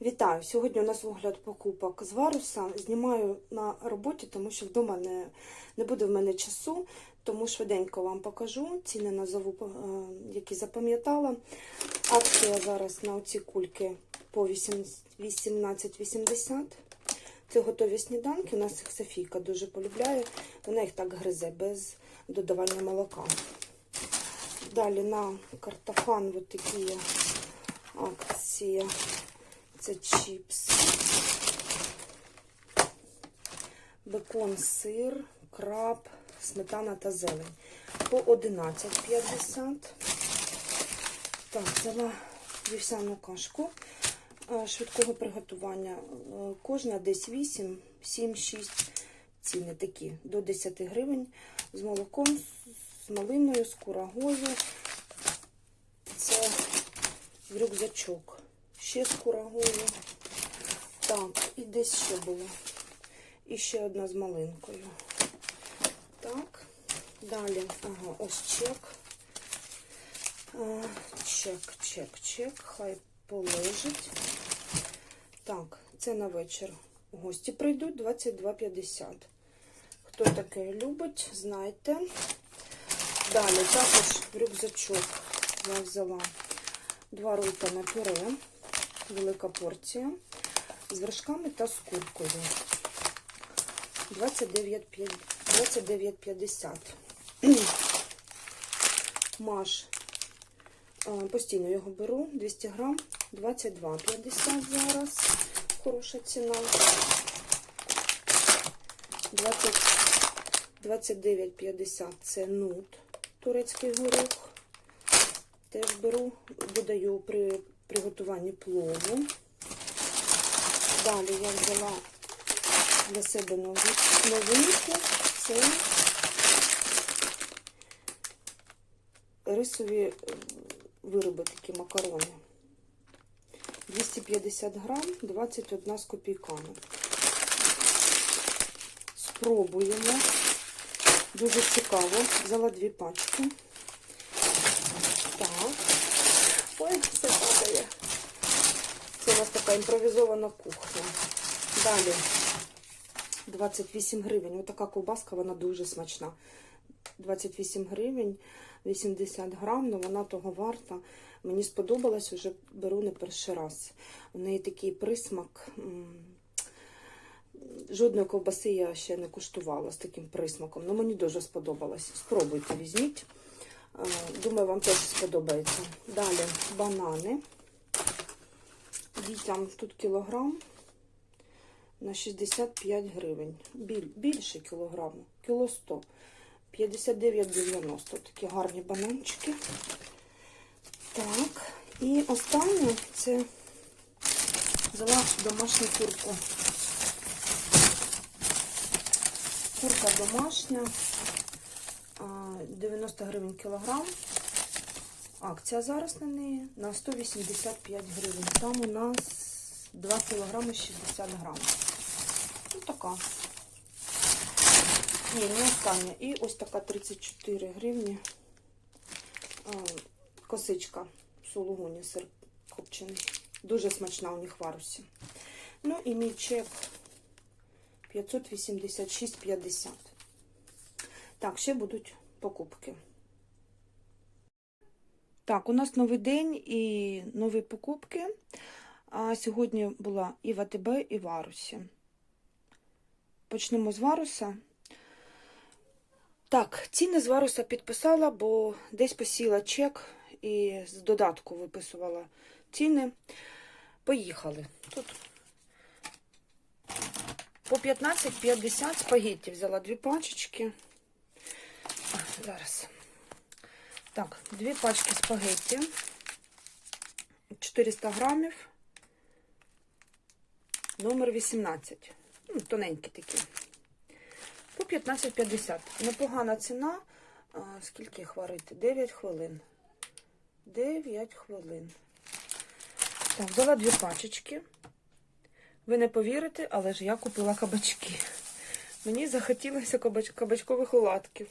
Вітаю! Сьогодні у нас огляд покупок з варуса. Знімаю на роботі, тому що вдома не, не буде в мене часу, тому швиденько вам покажу. Ціни назову, е, які запам'ятала. Акція зараз на оці кульки по 18,80. Це готові сніданки. У нас їх Софійка дуже полюбляє. Вона їх так гризе без додавання молока. Далі на картофан от такі акції. Це чіпс, бекон, сир, краб, сметана та зелень. По 11,50. Так, взяла вівсяну кашку е, швидкого приготування. Е, Кожна десь 8, 7, 6 ціни такі до 10 гривень з молоком, з малиною, з курагою. Це рюкзачок. Ще з курагою. Так, і десь ще було. І ще одна з малинкою. Так, далі, ага, ось чек. Чек, чек, чек. Хай полежить. Так, це на вечір. Гості прийдуть 22,50. Хто таке любить, знайте. Далі також рюкзачок я взяла два рулка на пюре велика порція з вершками та з куркою. 29,50. Маш. Постійно його беру. 200 грам, 22,50 зараз. Хороша ціна. 29,50 це нут, турецький горох. Теж беру, додаю при приготуванні плову. Далі я взяла для себе новинку. Це рисові вироби, такі макарони. 250 грам, 21 з копійками. Спробуємо. Дуже цікаво. Взяла дві пачки. Так. Ой, у нас така імпровізована кухня. Далі 28 гривень. Ось така ковбаска, вона дуже смачна. 28 гривень, 80 грам, але вона того варта. Мені сподобалось, вже беру не перший раз. У неї такий присмак. Жодної ковбаси я ще не куштувала з таким присмаком. але мені дуже сподобалось. Спробуйте, візьміть. Думаю, вам теж сподобається. Далі банани. Дітям тут кілограм на 65 гривень. Біль, більше кілограму, кіло 100. 59,90. Такі гарні бананчики. Так, і останнє це взяла домашню курку. Курка домашня. 90 гривень кілограм. Акція зараз на неї на 185 гривень. Там у нас 2 кілограми 60 грам. Ось така. Ні, не остання. І ось така 34 гривні. Косичка сулугуні, сир копчений. Дуже смачна у них варусі. Ну і мій чек 586,50. Так, ще будуть покупки. Так, у нас новий день і нові покупки. А сьогодні була і в АТБ, і в Арусі. Почнемо з Варуса. Так, ціни з Варуса підписала, бо десь посіла чек і з додатку виписувала ціни. Поїхали. Тут по 15,50 спагетті взяла дві пачечки. Зараз. Так, дві пачки спагетті. 400 грамів. Номер 18. Ну, тоненькі такі. По 15,50. Непогана ціна. А, скільки їх варити? 9 хвилин. 9 хвилин. Так, взяла дві пачечки. Ви не повірите, але ж я купила кабачки. Мені захотілося кабач... кабачкових оладків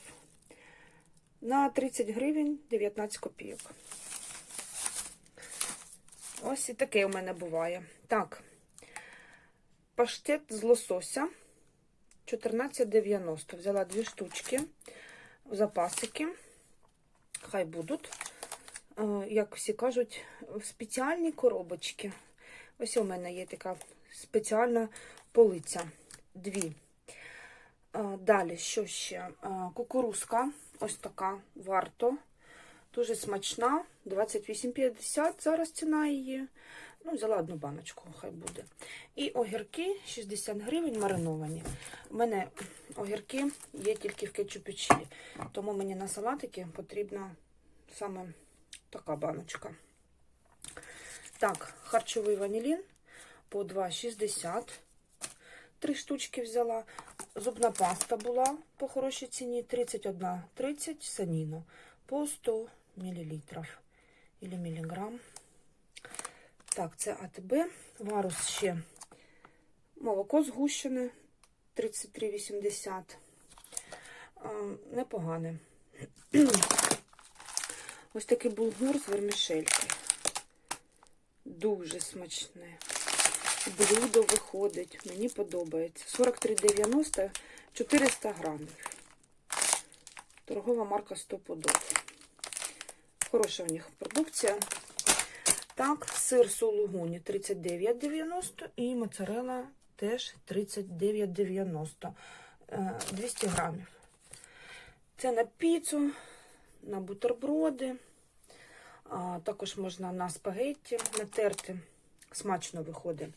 на 30 гривень 19 копійок. Ось і таке у мене буває. Так, паштет з лосося 14,90. Взяла дві штучки запасики. Хай будуть, е, як всі кажуть, спеціальні коробочки. Ось у мене є така спеціальна полиця. Дві. Е, Далі, що ще? Е, Кукурузка, ось така, варто. Дуже смачна, 28,50 зараз ціна її. Ну, взяла одну баночку, хай буде. І огірки 60 гривень мариновані. У мене огірки є тільки в кетчупі чилі, тому мені на салатики потрібна саме така баночка. Так, харчовий ванілін по 2,60. Три штучки взяла. Зубна паста була по хорошій ціні 31,30 саніно по 100 мл или міліграм. Так, це АТБ. Варус ще молоко згущене 33,80. Непогане. Ось такий булгур з вермішелькою. Дуже смачне. Блюдо виходить. Мені подобається. 43,90 400 грамів. Торгова марка 100 подоб. Хороша у них продукція. Так, сир сулугуні 39,90 і моцарела теж 39,90. Е, 200 грамів. Це на піцу, на бутерброди. А, також можна на спагетті натерти. Смачно виходить.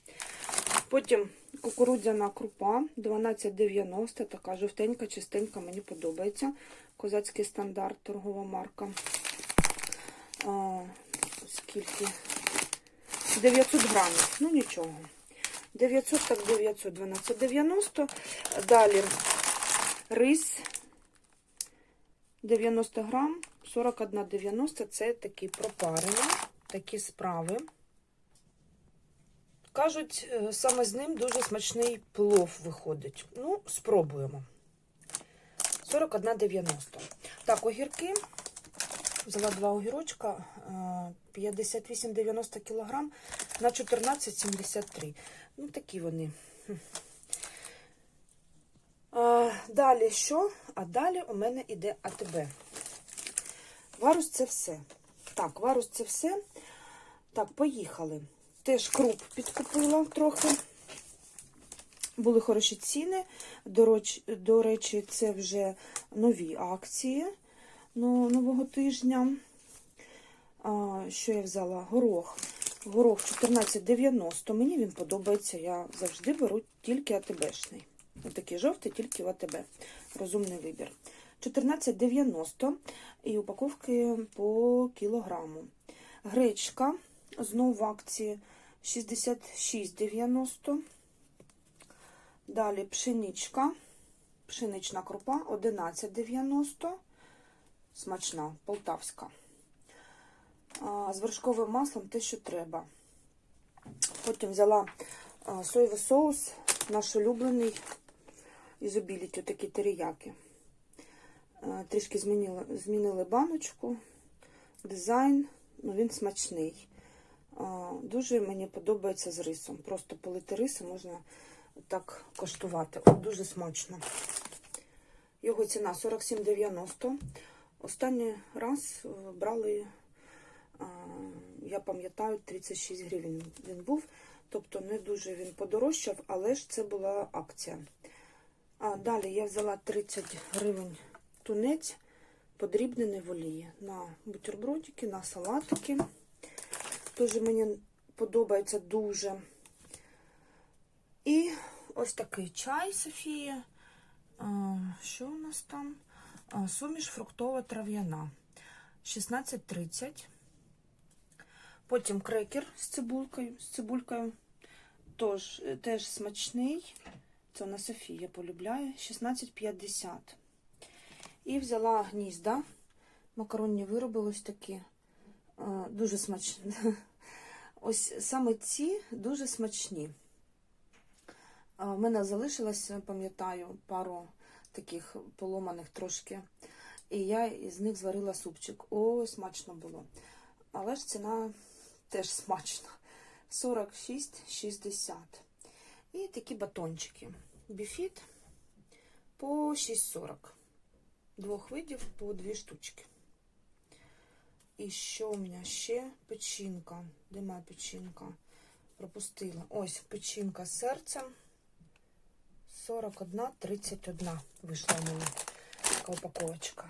Потім кукурудзяна крупа 12,90. Така жовтенька, чистенька, мені подобається. Козацький стандарт, торгова марка. А, скільки? 900 грамів. Ну нічого. 900, так 900, 12,90. Далі рис 90 грам, 41,90. Це такі пропарені, такі справи. Кажуть, е, саме з ним дуже смачний плов виходить. Ну, спробуємо. 41,90. Так, огірки. Взяла два огірочка 58,90 кг на 14,73. Ну, такі вони. А, далі що? А далі у мене іде АТБ. Варус це все. Так, варус це все. Так, поїхали. Теж круп підкупила трохи. Були хороші ціни. До речі, це вже нові акції ну, нового тижня. Що я взяла? Горох. Горох 14,90. Мені він подобається. Я завжди беру тільки АТБшний. Отакий жовтий, тільки в АТБ. Розумний вибір. 14,90 і упаковки по кілограму. Гречка знову акції 66,90. Далі пшеничка. Пшенична крупа 11,90. Смачна, полтавська. З вершковим маслом те, що треба. Потім взяла соєвий соус, наш улюблений ізобіліті, такі теріяки. Трішки змінили, змінили баночку, дизайн, ну він смачний. Дуже мені подобається з рисом. Просто полити риси можна так коштувати. От дуже смачно. Його ціна 47,90. Останній раз брали, я пам'ятаю, 36 гривень він був. Тобто не дуже він подорожчав, але ж це була акція. А далі я взяла 30 гривень тунець, подрібнений в олії на бутербродики, на салатики. Дуже мені подобається дуже. І ось такий чай, Софія. Що у нас там? Суміш фруктова трав'яна 16,30. Потім крекер з цибулькою. З цибулькою. Тож, теж смачний. Це на Софія полюбляє. 16,50. І взяла гнізда. Макаронні вироби ось такі. Дуже смачні. Ось саме ці дуже смачні. В мене залишилося, пам'ятаю, пару таких поломаних трошки. І я із них зварила супчик. О, смачно було. Але ж ціна теж смачна. 46,60. І такі батончики. Біфіт по 6,40. Двох видів по дві штучки. І що у мене ще? Печінка. Де моя печінка? Пропустила. Ось печінка з серцем. 41,31 вийшла у мене така упаковочка.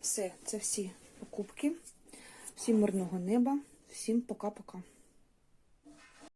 Все, це всі покупки. Всім мирного неба. Всім пока-пока.